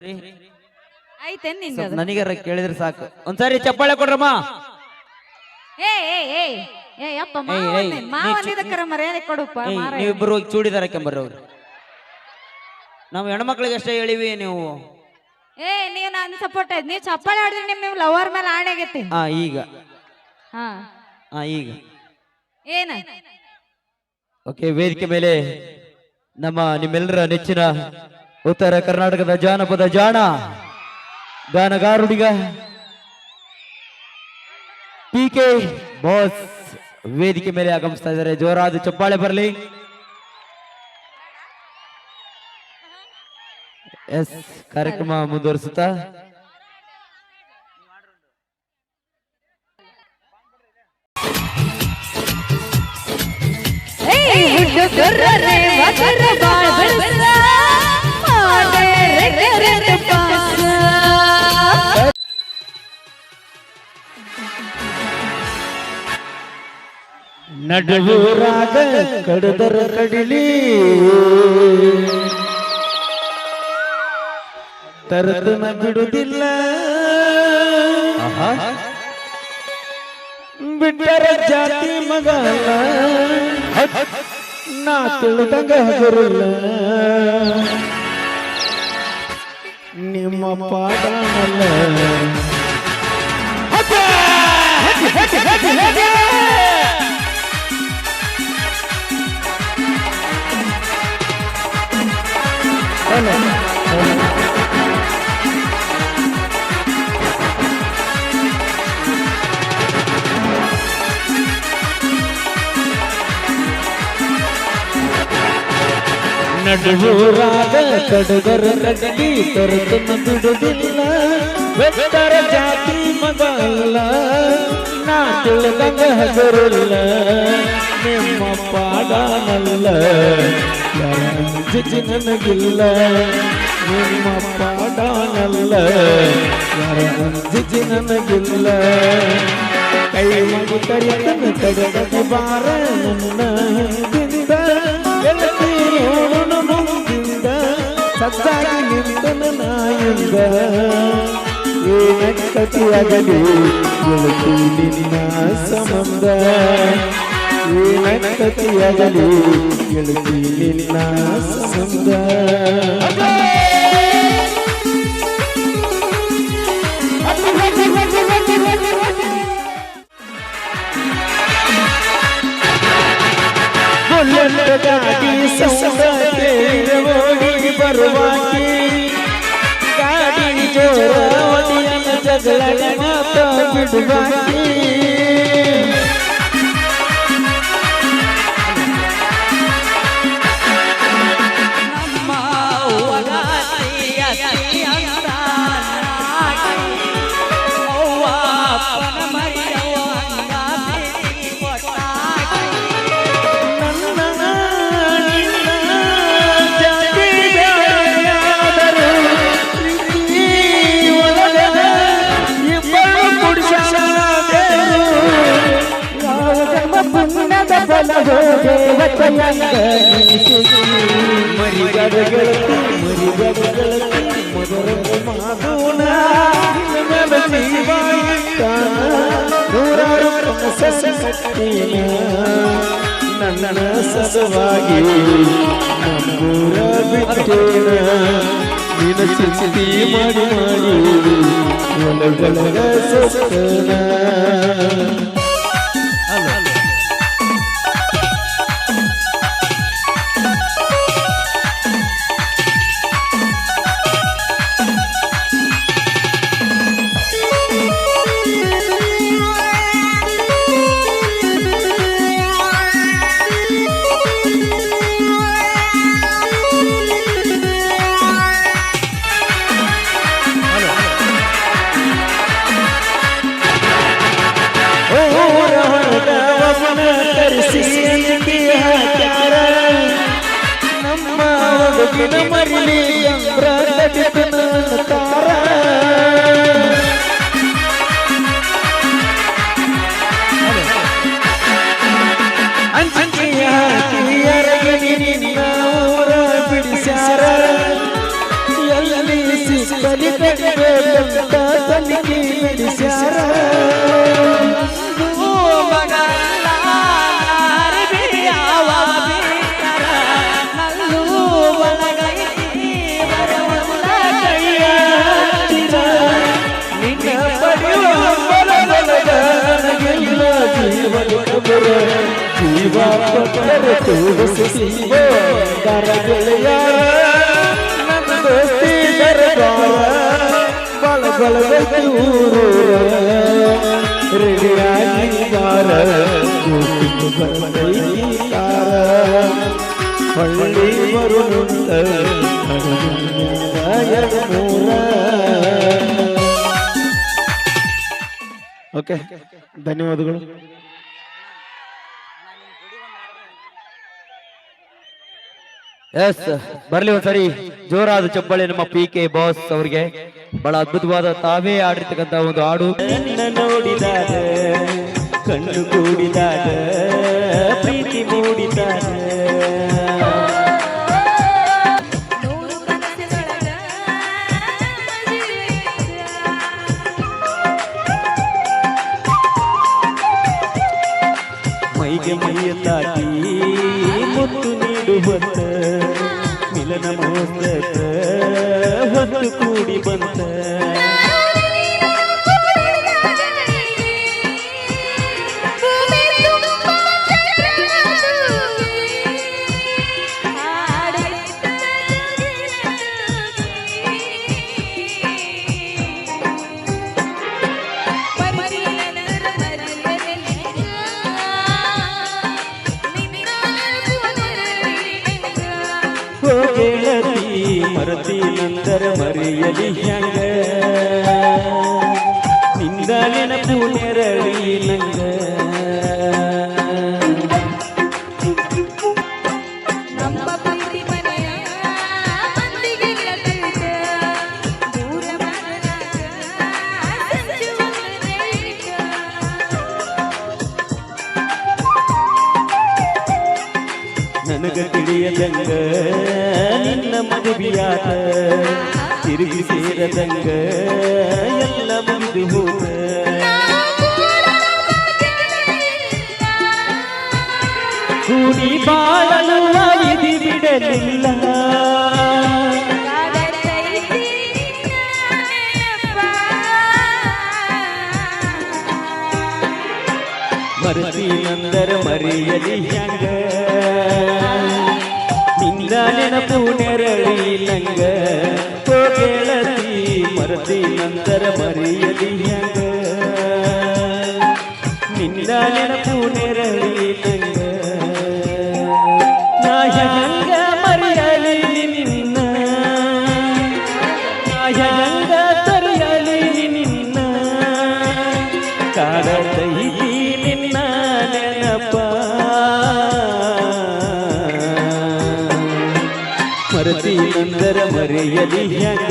ಐತೇನ್ ನಿಂಗ ಸ್ವಲ್ಪ ನನಗಾರ ಕೇಳಿದ್ರೆ ಸಾಕು. ಒಂದ್ಸಾರಿ ಚಪ್ಪಾಳೆ ಕೊಡ್ರಮ್ಮ. ಏ ಏ ಏ ಏ ಅಪ್ಪ ಏಯ್, ಮಾವ ಏಯ್. ಮಾವ ನೀ ಚು- ಅಂದಿದ್ದಕ್ಕರ ಮರ್ಯಾದೆ ಕೊಡಪ್ಪ ಏಯ್, ಮಾರ ನೀವಿಬ್ಬರು ಹೋಗಿ ಚೂಡಿದಾರ ಕೆಂಬರ್ರಿ ಅವ್ರು ನಾವು ಹೆಣ್ಮಕ್ಳಿಗೆ ಅಷ್ಟೇ ಹೇಳಿವಿ ನೀವು. ಏ ನೀವ್ ನನ್ ಸಪೋರ್ಟ್ ಆಯ್ತು ನೀವ್ ಚಪ್ಪಾಳೆ ಹೊಡೆದ್ರೆ ನಿಮ್ ನಿಮ್ ಲವರ್ ಮೇಲೆ ಆಣೆ ಆಗೈತಿ. ಹಾ ಈಗ. ಹಾ. ಆ ಈಗ. ಏನ? ಓಕೆ ವೇದಿಕೆ ಮೇಲೆ ನಮ್ಮ ನಿಮ್ಮೆಲ್ಲರ ನೆಚ್ಚಿನ ಉತ್ತರ ಕರ್ನಾಟಕದ ಜಾನಪದ ಜಾಣ ಗಾನಗಾರುಡಿಗ ಪಿ ಕೆ ಬಾಸ್ ವೇದಿಕೆ ಮೇಲೆ ಆಗಮಿಸ್ತಾ ಇದ್ದಾರೆ. ಜೋರಾದ ಚಪ್ಪಾಳೆ ಬರಲಿ. ಎಸ್ ಕಾರ್ಯಕ್ರಮ ಮುಂದುವರಿಸುತ್ತಾ. ನಡುವೂರಾಗ ಕಡದರ ಕಡಿಲಿ. ತರದನ ಬಿಡುವುದಿಲ್ಲ. ಬಿಟ್ಟರ ಜಾತಿ ಮಗ ನಾ ತಿಳಿದಂಗ ಹಗರಲ್ಲ. ನಿಮ್ಮ ಪಾಡನಲ್ಲ ನಡುವೂರಾಗ ಕಡಗರ ಕಡ್ಡಿ ತರತನ ಬಿಡುವುದಿಲ್ಲ ಬೆಟ್ಟರ ಜಾತಿ ಮಗಲ್ಲ. ನಾ ತಿಳಿದಂಗ ಹೆಸರಿಲ್ಲ. ನಿಮ್ಮ ಪಾಡನಲ್ಲ. ಜಿಜಿ ನನಗಿಲ್ಲ. ನಿಮ್ಮ ಪಾಡನಲ್ಲ. ಜಿಜಿ ನನಗಿಲ್ಲ. ಕೈ ಮಗು ಕರೆತನ ಕಡಗದ ಬಾರ ನನ್ನ ಹಿಂದಿಂದ ಗೆಳತಿ ನೋಡೋಣ ಮುಂದಿಂದ ಸತ್ತಾಗಿ ನಿಂತನ ನಾಯಿಂದ ಏನಕ್ಕತಿಯಾಗಲಿ ಗೆಳತಿ ನಿನ್ನ ಸಂಬಂಧ ಏನಕ್ಕತಿಯಾಗಲಿ ಗೆಳತಿ ನಿನ್ನ ಸಂಬಂಧ ડુબાતી ನೂರಾರು ನನ್ನ ಸಸವಾಗಿ ನಮ್ಮೂರ ಬಿಟ್ಟೇನ ನಿನ್ನ ಚಿಂತಿ ಮಾಡಿ ಮಾಡಿ ಒಳಗೊಳಗ ಮರಿಲಿ ಅಂದ್ರ ಜೀವ ಹಳ್ಳಿ ಓಕೆ ಧನ್ಯವಾದಗಳು. ಎಸ್ ಬರ್ಲಿ ಒಂದ್ಸರಿ. ಜೋರಾದ ಚಪ್ಪಳೆ ನಮ್ಮ ಪಿ ಕೆ ಬಾಸ್ ಅವರಿಗೆ. ಬಹಳ ಅದ್ಭುತವಾದ ತಾವೇ ಆಡಿರ್ತಕ್ಕಂತ ಒಂದು ಹಾಡು. ನೋಡಿದಾಗ, ಕಣ್ಣು ಕೂಡಿದಾಗ, ಪ್ರೀತಿ ಮೂಡಿದಾಗ. ಓ ಗೆಳತಿ ಮರತಿ ನಂತರ ಮರೆಯಲಿ ಹೆಂಗ ನಿಂದ ನೆನಪು ನೆರಳಿ ನಂಗ. ನನಗ ತಿಳಿಯದಂಗ ಮದುವೆಯಾದ ತಿರುಗಿ ಸೇರದಂಗ ಎಲ್ಲ ಮುಗಿದು ಹೋದ. ಕೂಡಿ ಬಾಳಲು ವಿಧಿ ಬಿಡಲಿಲ್ಲ. ಮರತಿ ನಂದರ ಮರೆಯಲಿ ಹ್ಯಾಂಗ ನಂತರ ಮರೆಯಲಿ ಹೆಂಗ? ನಿನ್ನ ನೆನಪು ನೆರಳಿ ನಂಗ? ನಾ ಹೆಂಗ ಮರೆಯಲಿ ನಿನ್ನ? ನಾ ಹೆಂಗ ತರೆಯಲಿ ನಿನ್ನ? ಕಾಡತೈತಿ ನಿನ್ನ ನೆನಪ? ಮರತಿ ನಂದರ ಮರೆಯಲಿ ನಿನ್ನ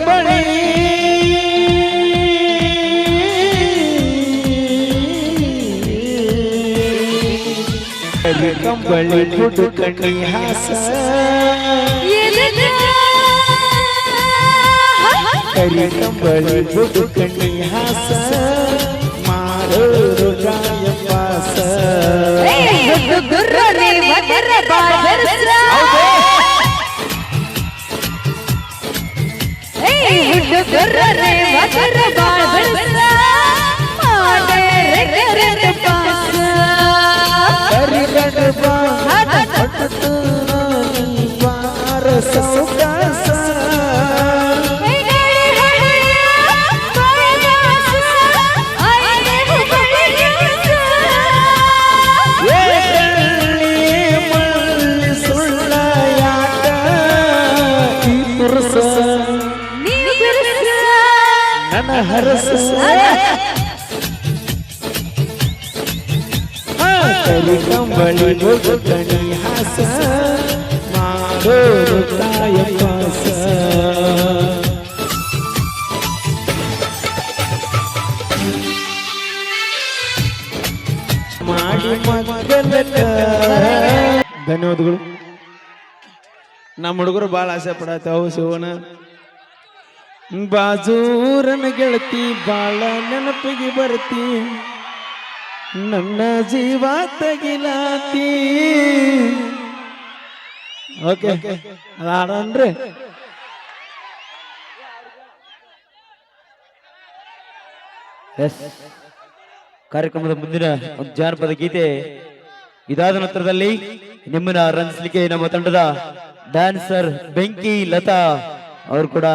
ಕಂಬಳಿ ಗುಡು ಕಣ್ಣಿ ಹಾಸ. ಕರಿ ಕಂಬಳಿ ಗುಡು ಕಣ್ಣಿ ಹಾಸ. ಮಾರೋರು ಗಾಯ ಪಾಸ ಕರಿ ಸುಳ್ಳ ಯಾಕ ಈ ತುರ್ಸ ನೀ ಬಿರುಸ ನನ್ನ ಹರಸ ಕಲಿ ಕಂಬಳಿ ಕಣಿ ಹಾಸ ಮಾಡೋರು ತಾಯ ಪಾಸ ಮಾಡಿ ಮಗಲ ಧನ್ಯವಾದಗಳು. ನಮ್ಮ ಹುಡುಗರು ಭಾಳ ಆಸೆ ಪಡತ್ತಾವು ಶಿವನ ಬಾಜೂರನ ಗೆಳತಿ, ಬಾಳ ನೆನಪಿಗೆ ಬರ್ತಿ. ನನ್ನ ಜೀವ ತಗಿಲಾತಿ. ಓಕೆ, ಅದಾಡನ್ರಿ. ಎಸ್. ಕಾರ್ಯಕ್ರಮದ ಮುಂದಿನ ಒಂದು ಜಾನಪದ ಗೀತೆ ಇದಾದ ನಂತರದಲ್ಲಿ ನಿಮ್ಮನ್ನ ರಂಜಿಸಲಿಕ್ಕೆ ನಮ್ಮ ತಂಡದ ಡ್ಯಾನ್ಸರ್ ಬೆಂಕಿ ಲತಾ ಅವರು ಕೂಡ